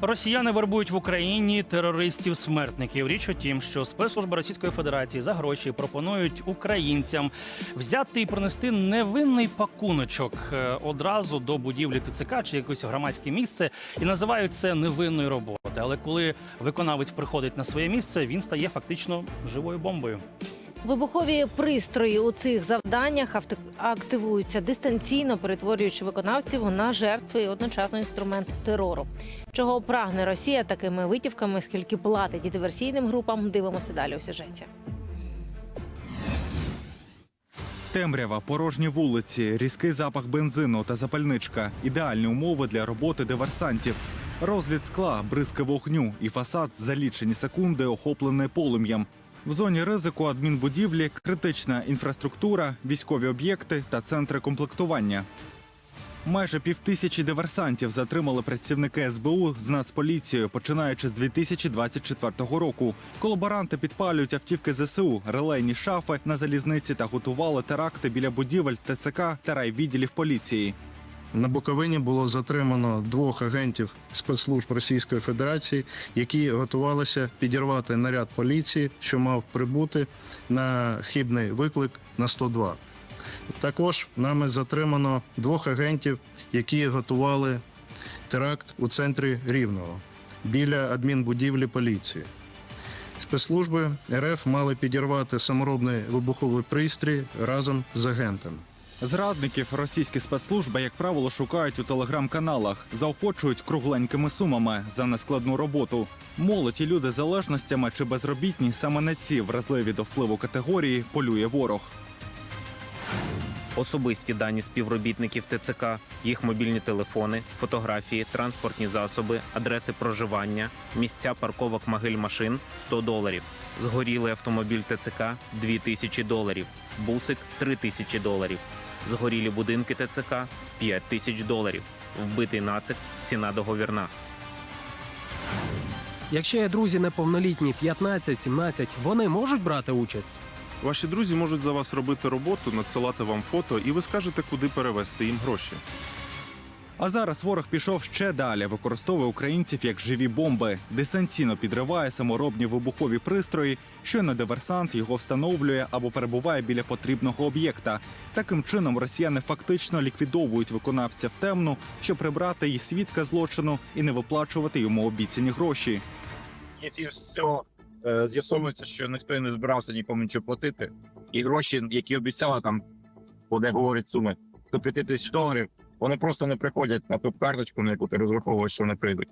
Росіяни вербують в Україні терористів-смертників. Річ у тім, що спецслужби Російської Федерації за гроші пропонують українцям взяти і пронести невинний пакуночок е, одразу до будівлі ТЦК чи якесь громадське місце і називають це невинною роботою. Але коли виконавець приходить на своє місце, він стає фактично живою бомбою. Вибухові пристрої у цих завданнях активуються дистанційно, перетворюючи виконавців на жертви і одночасно інструмент терору. Чого прагне Росія такими витівками, скільки платить диверсійним групам, дивимося далі у сюжеті. Темрява, порожні вулиці, різкий запах бензину та запальничка ідеальні умови для роботи диверсантів. Розліт скла, бризки вогню і фасад за лічені секунди охоплений полум'ям. В зоні ризику адмінбудівлі критична інфраструктура, військові об'єкти та центри комплектування. Майже півтисячі диверсантів затримали працівники СБУ з Нацполіцією, починаючи з 2024 року. Колаборанти підпалюють автівки ЗСУ, релейні шафи на залізниці та готували теракти біля будівель ТЦК та райвідділів поліції. На Буковині було затримано двох агентів спецслужб Російської Федерації, які готувалися підірвати наряд поліції, що мав прибути на хибний виклик на 102. Також нами затримано двох агентів, які готували теракт у центрі Рівного біля адмінбудівлі поліції. Спецслужби РФ мали підірвати саморобний вибуховий пристрій разом з агентами. Зрадників російські спецслужби, як правило, шукають у телеграм-каналах, заохочують кругленькими сумами за нескладну роботу. Молодь і люди з залежностями чи безробітні саме на ці вразливі до впливу категорії полює ворог. Особисті дані співробітників ТЦК, їх мобільні телефони, фотографії, транспортні засоби, адреси проживання, місця парковок могиль машин 100 доларів. Згорілий автомобіль ТЦК 2 тисячі доларів, бусик 3 тисячі доларів. Згорілі будинки ТЦК 5 тисяч доларів. Вбитий нацик ціна договірна. Якщо є друзі неповнолітні 15-17, вони можуть брати участь. Ваші друзі можуть за вас робити роботу, надсилати вам фото, і ви скажете, куди перевести їм гроші. А зараз ворог пішов ще далі, використовує українців як живі бомби, дистанційно підриває саморобні вибухові пристрої. Щойно диверсант його встановлює або перебуває біля потрібного об'єкта. Таким чином росіяни фактично ліквідовують виконавця в темну, щоб прибрати і свідка злочину і не виплачувати йому обіцяні гроші. Кінці всього е, з'ясовується, що ніхто не збирався нікому нічого платити. І гроші, які обіцяли там, де говорять суми, до 5 тисяч доларів, вони просто не приходять на ту карточку, на яку ти розраховуєш, що вони прийдуть.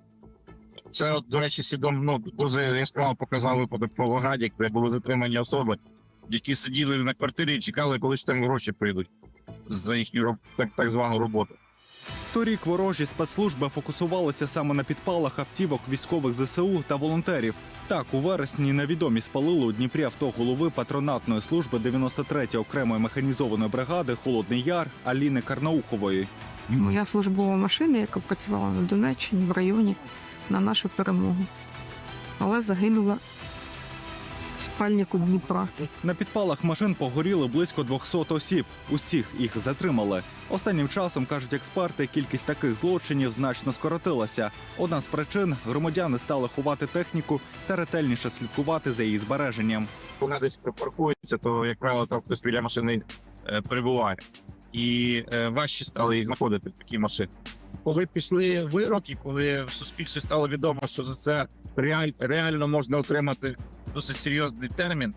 Це, от, до речі, свідомо ну, дуже яскраво показав випадок в Павлограді, де були затримані особи, які сиділи на квартирі і чекали, коли ж там гроші прийдуть за їхню так, так звану роботу. Торік ворожі спецслужби фокусувалися саме на підпалах автівок військових ЗСУ та волонтерів. Так, у вересні невідомі спалили у Дніпрі авто голови патронатної служби 93-ї окремої механізованої бригади Холодний Яр Аліни Карнаухової. Моя службова машина, яка працювала на Донеччині в районі на нашу перемогу. Але загинула в спальнику Дніпра. На підпалах машин погоріли близько 200 осіб. Усіх їх затримали. Останнім часом кажуть експерти, кількість таких злочинів значно скоротилася. Одна з причин громадяни стали ховати техніку та ретельніше слідкувати за її збереженням. вона десь припаркується, то, як правило, там хтось біля машини е, перебуває. І е, важче стало їх знаходити такі машини. Коли пішли вироки, коли в суспільстві стало відомо, що за це реаль, реально можна отримати досить серйозний термін,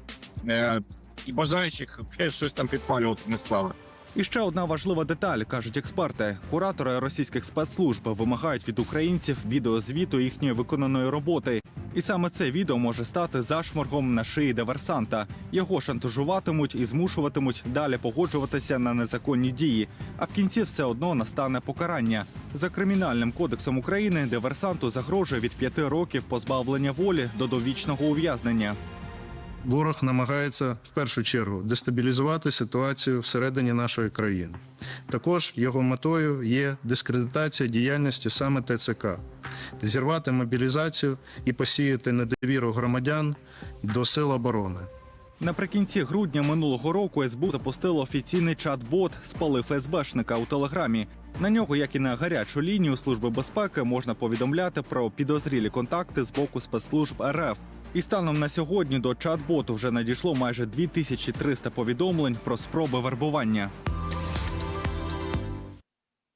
е, і бажаючих щось там підпалювати не стало. І ще одна важлива деталь, кажуть експерти. Куратори російських спецслужб вимагають від українців відеозвіту їхньої виконаної роботи. І саме це відео може стати зашморгом на шиї диверсанта. Його шантажуватимуть і змушуватимуть далі погоджуватися на незаконні дії. А в кінці все одно настане покарання. За кримінальним кодексом України диверсанту загрожує від п'яти років позбавлення волі до довічного ув'язнення ворог намагається в першу чергу дестабілізувати ситуацію всередині нашої країни. Також його метою є дискредитація діяльності саме ТЦК, зірвати мобілізацію і посіяти недовіру громадян до сил оборони. Наприкінці грудня минулого року СБУ запустило офіційний чат-бот «Спали ФСБшника» у телеграмі. На нього, як і на гарячу лінію служби безпеки, можна повідомляти про підозрілі контакти з боку спецслужб РФ. І станом на сьогодні до чат-боту вже надійшло майже 2300 повідомлень про спроби вербування.